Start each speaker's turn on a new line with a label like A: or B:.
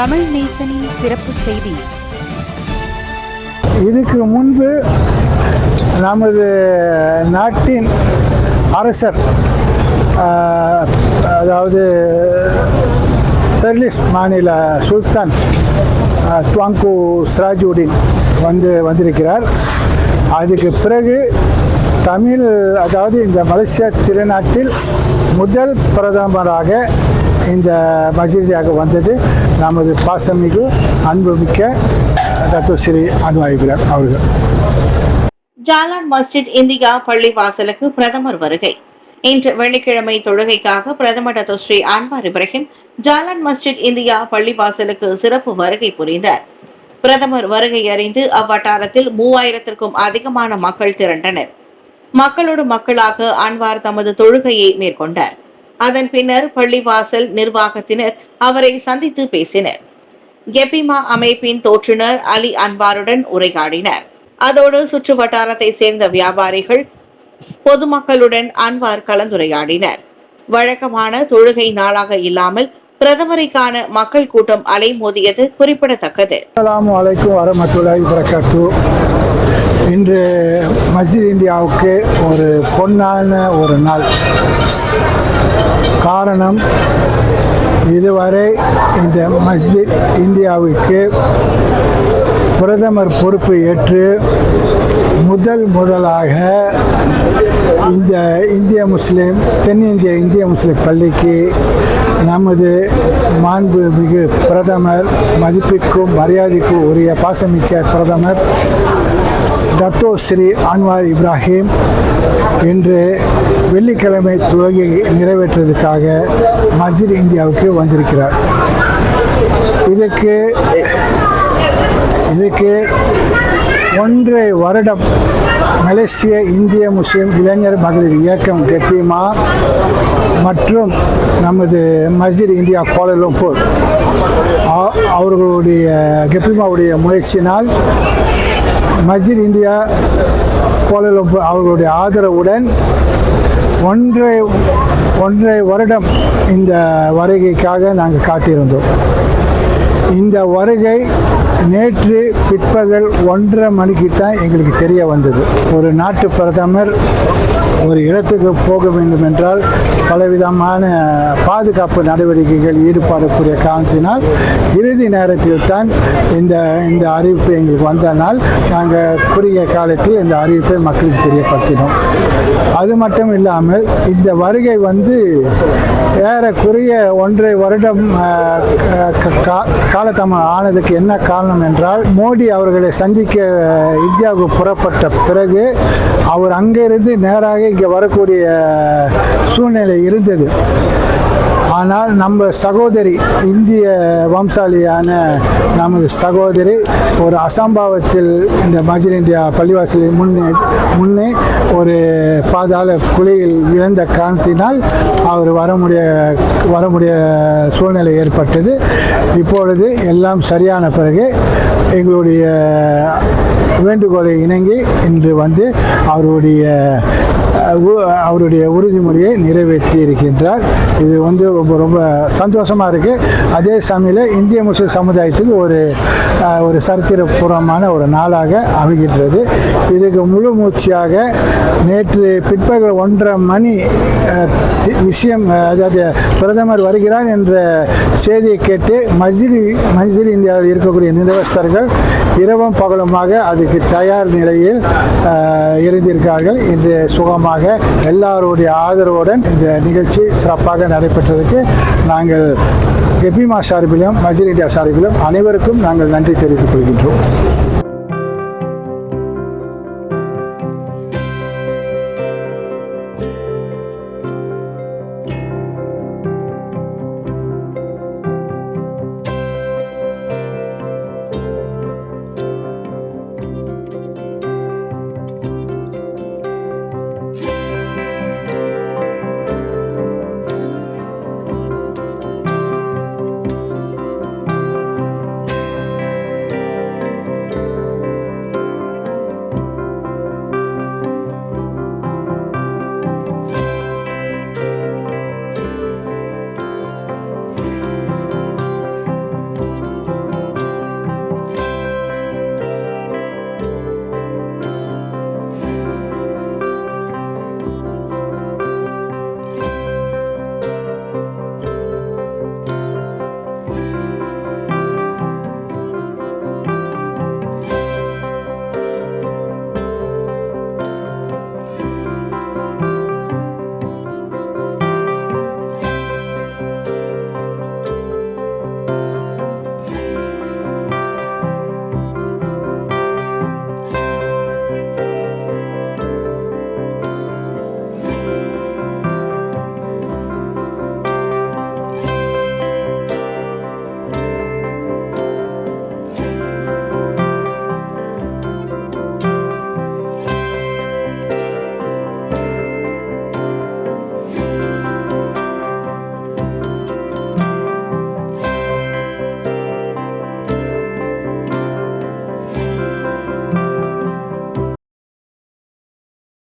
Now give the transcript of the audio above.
A: தமிழ் நேசனின் சிறப்பு செய்தி.
B: இதுக்கு முன்பு நமது நாட்டின் அரசர் அதாவது பெர்லிஸ் மாநில சுல்தான் துவாங்கு சிராஜுடீன் வந்து வந்திருக்கிறார். அதுக்கு பிறகு தமிழ் அதாவது இந்த மலேசிய திருநாட்டில் முதல் பிரதமராக இந்த மஜிரியாக வந்தது. நமது பாசமிகு அன்புமிக்க டாக்டர் ஸ்ரீ அன்வாயிபிரான் அவர்கள்.
C: ஜாலான் மஸ்ஜித் இந்தியா பள்ளி வாசலுக்கு பிரதமர் வருகை. இன்று வெள்ளிக்கிழமை தொழுகைக்காக பிரதமர் doctor Sri Anwar Ibrahim Jalan Masjid India பள்ளி வாசலுக்கு சிறப்பு வருகை புரிந்தார். பிரதமர் வருகை அறிந்து அவ்வட்டாரத்தில் மூவாயிரத்திற்கும் அதிகமான மக்கள் திரண்டனர். மக்களோடு மக்களாக அன்வார் தமது தொழுகையை மேற்கொண்டார். அதன் பின்னர் பள்ளிவாசல் நிர்வாகத்தினர் அவரை சந்தித்து பேசினர். கெபிமா அமைப்பின் தோற்றுனர் அலி அன்வாருடன் உரையாடினர். அதோடு சுற்று வட்டாரத்தை சேர்ந்த வியாபாரிகள் பொதுமக்களுடன் அன்வார் கலந்துரையாடினர். வழக்கமான தொழுகை நாளாக இல்லாமல் பிரதமரை காண மக்கள் கூட்டம் அலைமோதியது குறிப்பிடத்தக்கது.
B: அஸ்ஸலாமு அலைக்கும் வரமத்துல்லாஹி வரகாத்து இன்று மஸ்ஜித் இந்தியாவுக்கு ஒரு பொன்னான ஒரு நாள். காரணம் இதுவரை இந்த மஸ்ஜித் இந்தியாவுக்கு பிரதமர் பொறுப்பு ஏற்று முதல் முதலாக இந்த இந்திய முஸ்லீம் தென்னிந்திய இந்திய முஸ்லீம் பள்ளிக்கு நமது மாண்பு மிகு பிரதமர் மதிப்பிற்கும் மரியாதைக்கும் உரிய பாசமிக்க பிரதமர் டத்தோ ஸ்ரீ ஆன்வார் இப்ராஹிம் இன்று வெள்ளிக்கிழமை துவங்கி நிறைவேற்றுவதற்காக மஸ்ஜித் இந்தியாவுக்கு வந்திருக்கிறார். இதுக்கு இதுக்கு ஒன்றை வருடம் மலேசிய இந்திய முஸ்லீம் இளைஞர் மகளிர் இயக்கம் கெப்பிமா மற்றும் நமது மஸ்ஜித் இந்தியா கோலலம்பூர் அவர்களுடைய கெப்பிமாவுடைய முயற்சியினால் மஸ்ஜித் இந்தியா கோலலம்பூர் அவர்களுடைய ஆதரவுடன் ஒன்றை ஒன்றை வருடம் இந்த வருகைக்காக நாங்கள் காத்திருந்தோம். இந்த வருகை நேற்று பிற்பகல் ஒன்றரை மணிக்கு தான் எங்களுக்கு தெரிய வந்தது. ஒரு நாட்டு பிரதமர் ஒரு இடத்துக்கு போக வேண்டும் என்றால் பலவிதமான பாதுகாப்பு நடவடிக்கைகள் ஈடுபாடக்கூடிய காரணத்தினால் இறுதி நேரத்தில் தான் இந்த இந்த அறிவிப்பு எங்களுக்கு வந்தனால் நாங்கள் குறுகிய காலத்தில் இந்த அறிவிப்பை மக்களுக்கு தெரியப்படுத்தினோம். அது மட்டும் இல்லாமல் இந்த வருகை வந்து ஏறக்குறைய ஒன்றரை வருடம் ஆஹ், க- ஆனதுக்கு என்ன காரணம் என்றால் மோடி அவர்களை சந்திக்க இந்தியாவுக்கு புறப்பட்ட பிறகு அவர் அங்கிருந்து நேராக இங்கே வரக்கூடிய சூழ்நிலை இருந்தது. ஆனால் நம்ம சகோதரி இந்திய வம்சாலியான நமது சகோதரி ஒரு அசம்பாவத்தில் இந்த மஜில் இந்தியா பள்ளிவாசலில் முன்னே முன்னே ஒரு பாதாள குழியில் விழுந்த காரணத்தினால் அவர் வர முடிய வர முடிய சூழ்நிலை ஏற்பட்டது. இப்பொழுது எல்லாம் சரியான பிறகு எங்களுடைய வேண்டுகோளை இணங்கி இன்று வந்து அவருடைய உ- அவருடைய உறுதிமொழியை நிறைவேற்றி இருக்கின்றார். இது வந்து ரொம்ப ரொம்ப சந்தோஷமாக இருக்குது அதே சமயம் இந்திய முஸ்லிம் சமுதாயத்துக்கு ஒரு ஒரு சரித்திரபூர்வமான ஒரு நாளாக அமைகின்றது. இதுக்கு முழு மூச்சியாக நேற்று பிற்பகல் ஒன்றரை மணி விஷயம் அதாவது பிரதமர் வருகிறார் என்ற செய்தியை கேட்டு மஜிலி மஜிலி இந்தியாவில் இருக்கக்கூடிய நிலவஸ்தர்கள் இரவும் பகலுமாக அதுக்கு தயார் நிலையில் இருந்திருக்கிறார்கள். இன்று சுகமாக எல்லாருடைய ஆதரவுடன் இந்த நிகழ்ச்சி சிறப்பாக நடைபெற்றதுக்கு நாங்கள் எபிமா சார்பிலும் மஜிர் சார்பிலும் அனைவருக்கும் நாங்கள் நன்றி தெரிவித்துக் கொள்கின்றோம்.